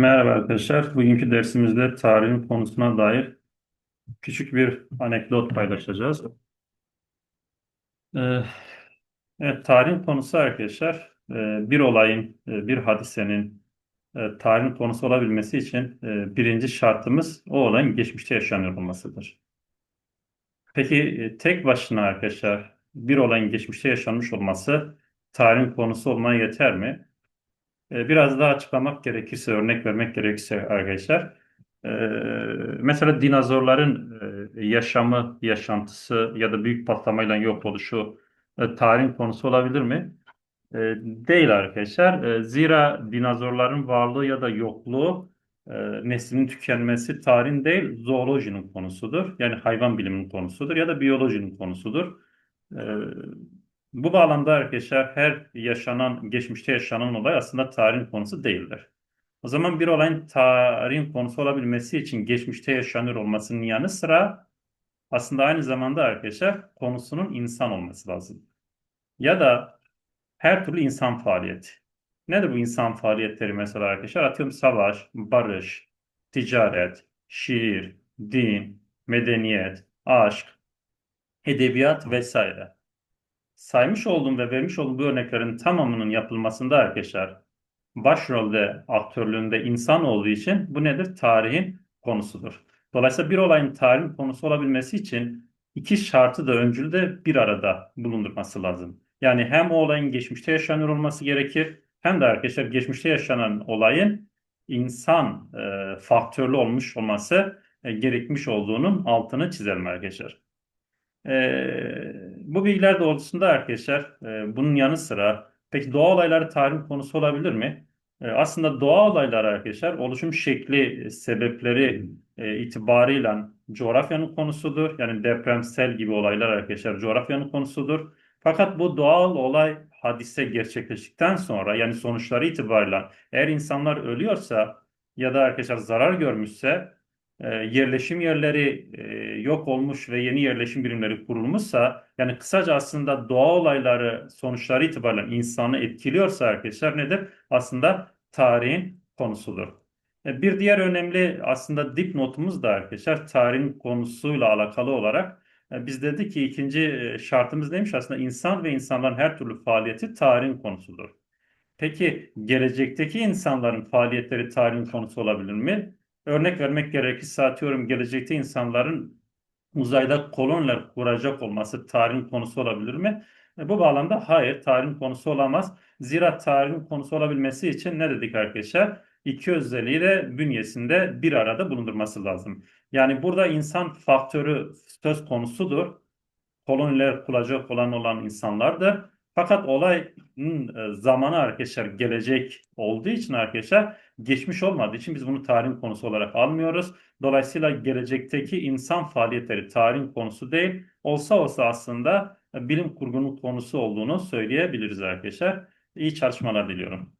Merhaba arkadaşlar. Bugünkü dersimizde tarihin konusuna dair küçük bir anekdot paylaşacağız. Ee, evet, tarihin konusu arkadaşlar e, bir olayın, e, bir hadisenin e, tarihin konusu olabilmesi için birinci şartımız o olayın geçmişte yaşanıyor olmasıdır. Peki tek başına arkadaşlar bir olayın geçmişte yaşanmış olması tarihin konusu olmaya yeter mi? E, Biraz daha açıklamak gerekirse, örnek vermek gerekirse arkadaşlar, e, mesela dinozorların e, yaşamı, yaşantısı ya da büyük patlamayla yok oluşu e, tarihin konusu olabilir mi? E, Değil arkadaşlar. Zira dinozorların varlığı ya da yokluğu, e, neslinin tükenmesi tarihin değil, zoolojinin konusudur. Yani hayvan biliminin konusudur ya da biyolojinin konusudur. Bu bağlamda arkadaşlar her yaşanan, geçmişte yaşanan olay aslında tarihin konusu değildir. O zaman bir olayın tarihin konusu olabilmesi için geçmişte yaşanıyor olmasının yanı sıra aslında aynı zamanda arkadaşlar konusunun insan olması lazım. Ya da her türlü insan faaliyeti. Nedir bu insan faaliyetleri mesela arkadaşlar? Atıyorum savaş, barış, ticaret, şiir, din, medeniyet, aşk, edebiyat vesaire saymış olduğum ve vermiş olduğum bu örneklerin tamamının yapılmasında arkadaşlar başrolde aktörlüğünde insan olduğu için bu nedir? Tarihin konusudur. Dolayısıyla bir olayın tarihin konusu olabilmesi için iki şartı da öncülde bir arada bulundurması lazım. Yani hem o olayın geçmişte yaşanıyor olması gerekir hem de arkadaşlar geçmişte yaşanan olayın insan e, faktörlü olmuş olması e, gerekmiş olduğunun altını çizelim arkadaşlar. Ee, bu bilgiler doğrultusunda arkadaşlar e, bunun yanı sıra peki doğa olayları tarihin konusu olabilir mi? E, aslında doğa olayları arkadaşlar oluşum şekli e, sebepleri itibarıyla coğrafyanın konusudur. Yani depremsel gibi olaylar arkadaşlar coğrafyanın konusudur. Fakat bu doğal olay hadise gerçekleştikten sonra yani sonuçları itibarıyla eğer insanlar ölüyorsa ya da arkadaşlar zarar görmüşse yerleşim yerleri e, yok olmuş ve yeni yerleşim birimleri kurulmuşsa yani kısaca aslında doğa olayları sonuçları itibariyle insanı etkiliyorsa arkadaşlar nedir? Aslında tarihin konusudur. E, bir diğer önemli aslında dipnotumuz da arkadaşlar tarihin konusuyla alakalı olarak biz dedik ki ikinci şartımız neymiş? Aslında insan ve insanların her türlü faaliyeti tarihin konusudur. Peki gelecekteki insanların faaliyetleri tarihin konusu olabilir mi? Örnek vermek gerekirse atıyorum gelecekte insanların uzayda koloniler kuracak olması tarihin konusu olabilir mi? E, bu bağlamda hayır tarihin konusu olamaz. Zira tarihin konusu olabilmesi için ne dedik arkadaşlar? İki özelliği de bünyesinde bir arada bulundurması lazım. Yani burada insan faktörü söz konusudur. Koloniler kuracak olan olan insanlardır. Fakat olayın e, zamanı arkadaşlar gelecek olduğu için arkadaşlar geçmiş olmadığı için biz bunu tarihin konusu olarak almıyoruz. Dolayısıyla gelecekteki insan faaliyetleri tarihin konusu değil. Olsa olsa aslında bilim kurgunun konusu olduğunu söyleyebiliriz arkadaşlar. İyi çalışmalar diliyorum.